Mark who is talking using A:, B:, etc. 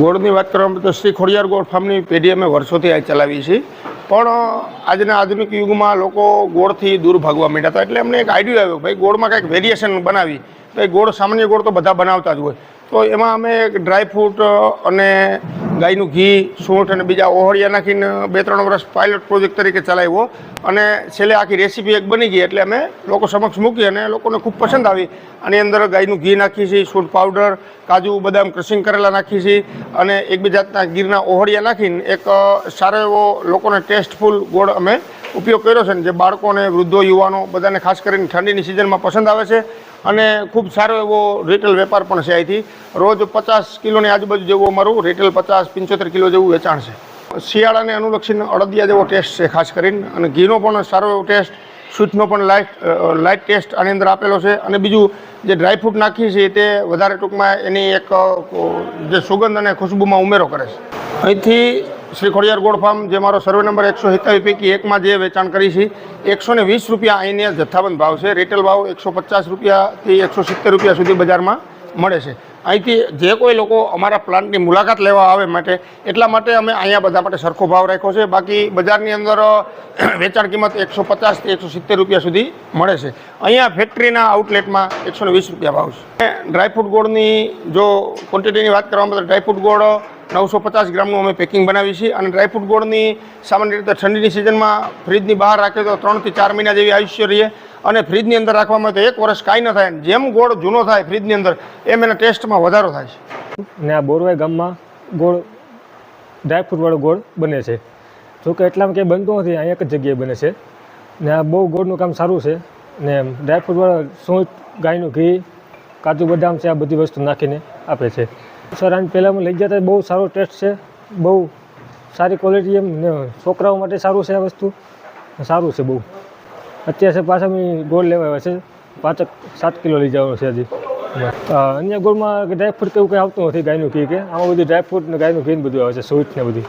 A: ગોળની વાત કરવામાં તો શ્રી ખોડિયાર ગોળ ફાર્મની પેઢી અમે વર્ષોથી આ ચલાવી છીએ. પણ આજના આધુનિક યુગમાં લોકો ગોળથી દૂર ભાગવા માંડ્યા હતા. એટલે અમને એક આઈડિયા આવ્યો ભાઈ ગોળમાં કંઈક વેરિએશન બનાવી. ભાઈ ગોળ સામાન્ય ગોળ તો બધા બનાવતા જ હોય. તો એમાં અમે ડ્રાય ફ્રૂટ અને ગાયનું ઘી, સૂંઠ અને બીજા ઓહળિયા નાખીને બે ત્રણ વર્ષ પાયલોટ પ્રોજેક્ટ તરીકે ચલાવ્યો. અને છેલ્લે આખી રેસીપી એક બની ગઈ એટલે અમે લોકો સમક્ષ મૂકી અને લોકોને ખૂબ પસંદ આવી. આની અંદર ગાયનું ઘી નાખીએ છીએ સૂંઠ પાવડર કાજુ, બદામ ક્રશિંગ કરેલા નાખીએ છીએ અને એક જાતના ગીરના ઓહળિયા નાખીને એક સારો એવો લોકોને ટેસ્ટફુલ ગોળ અમે ઉપયોગ કર્યો છે ને જે બાળકોને વૃદ્ધો, યુવાનો બધાને ખાસ કરીને ઠંડીની સિઝનમાં પસંદ આવે છે અને ખૂબ સારો એવો રિટેલ વેપાર પણ છે અહીંથી રોજ પચાસ કિલોની આજુબાજુ જેવું અમારું રિટેલ પચાસ પંચોતેર કિલો જેવું વેચાણ છે. શિયાળાને અનુલક્ષીને અડદિયા જેવો ટેસ્ટ છે ખાસ કરીને અને ઘીનો પણ સારો એવો ટેસ્ટ સ્વીટનો પણ લાઇટ લાઇટ ટેસ્ટ આની અંદર આપેલો છે અને બીજું જે ડ્રાયફ્રૂટ નાખીએ છીએ તે વધારે ટૂંકમાં એની એક જે સુગંધ અને ખુશ્બુમાં ઉમેરો કરે છે. અહીંથી શ્રી ખોડિયાર ગોળ ફાર્મ, જે મારો સર્વે નંબર એકસો સિત્તાવીસ પૈકી એકમાં જે વેચાણ કરી છે એકસો ને વીસ રૂપિયા અહીંને જથ્થાબંધ ભાવ છે. રિટેલ ભાવ એકસો પચાસ રૂપિયાથી એકસો સિત્તેર રૂપિયા સુધી બજારમાં મળે છે. અહીંથી જે કોઈ લોકો અમારા પ્લાન્ટની મુલાકાત લેવા આવે માટે, એટલા માટે અમે અહીંયા બધા માટે સરખો ભાવ રાખ્યો છે. બાકી બજારની અંદર વેચાણ કિંમત એકસો પચાસથી એકસો સિત્તેર રૂપિયા સુધી મળે છે. અહીંયા ફેક્ટરીના આઉટલેટમાં એકસો વીસ રૂપિયા ભાવ છે. ડ્રાયફ્રૂટ ગોળની જો ક્વોન્ટિટીની વાત કરવામાં તો ડ્રાયફ્રૂટ ગોળ નવસો પચાસ ગ્રામનું અમે પેકિંગ બનાવીએ છીએ અને ડ્રાયફ્રૂટ ગોળની સામાન્ય રીતે ઠંડીની સિઝનમાં ફ્રીજની બહાર રાખીએ તો ત્રણથી ચાર મહિના જેવી આયુષ્ય રહીએ અને ફ્રીજની અંદર રાખવામાં તો એક વર્ષ કાંઈ ન થાય જેમ ગોળ જૂનો થાય ફ્રીજની અંદર, એમ એના ટેસ્ટમાં વધારો થાય છે.
B: ને આ બોરવાઈ ગામમાં ગોળ ડ્રાયફ્રૂટવાળો ગોળ બને છે. જોકે એટલામાં ક્યાંય બનતું નથી, અહીંયા એક જ જગ્યાએ બને છે. ને આ બહુ ગોળનું કામ સારું છે. ને ડ્રાયફ્રૂટવાળો સૂંઠ ગાયનું ઘી, કાજુ બદામ છે, આ બધી વસ્તુ નાખીને આપે છે. સર આમ પહેલાં લઈ ગયા હતા બહુ સારો ટેસ્ટ છે. બહુ સારી ક્વોલિટી એમ ને છોકરાઓ માટે સારું છે આ વસ્તુ. સારું છે બહુ. અત્યારે પાછા મેં ગોળ લેવા આવ્યા છે. પાંચક સાત કિલો લઈ જવાનું છે હજી અન્ય ગોળમાં ડ્રાયફ્રૂટ કેવું કંઈ આવતું નથી ગાયનું ઘી કે? આમાં બધું ડ્રાયફ્રૂટ ને ગાયનું ઘી બધું આવે છે સ્વીટ ને બધું.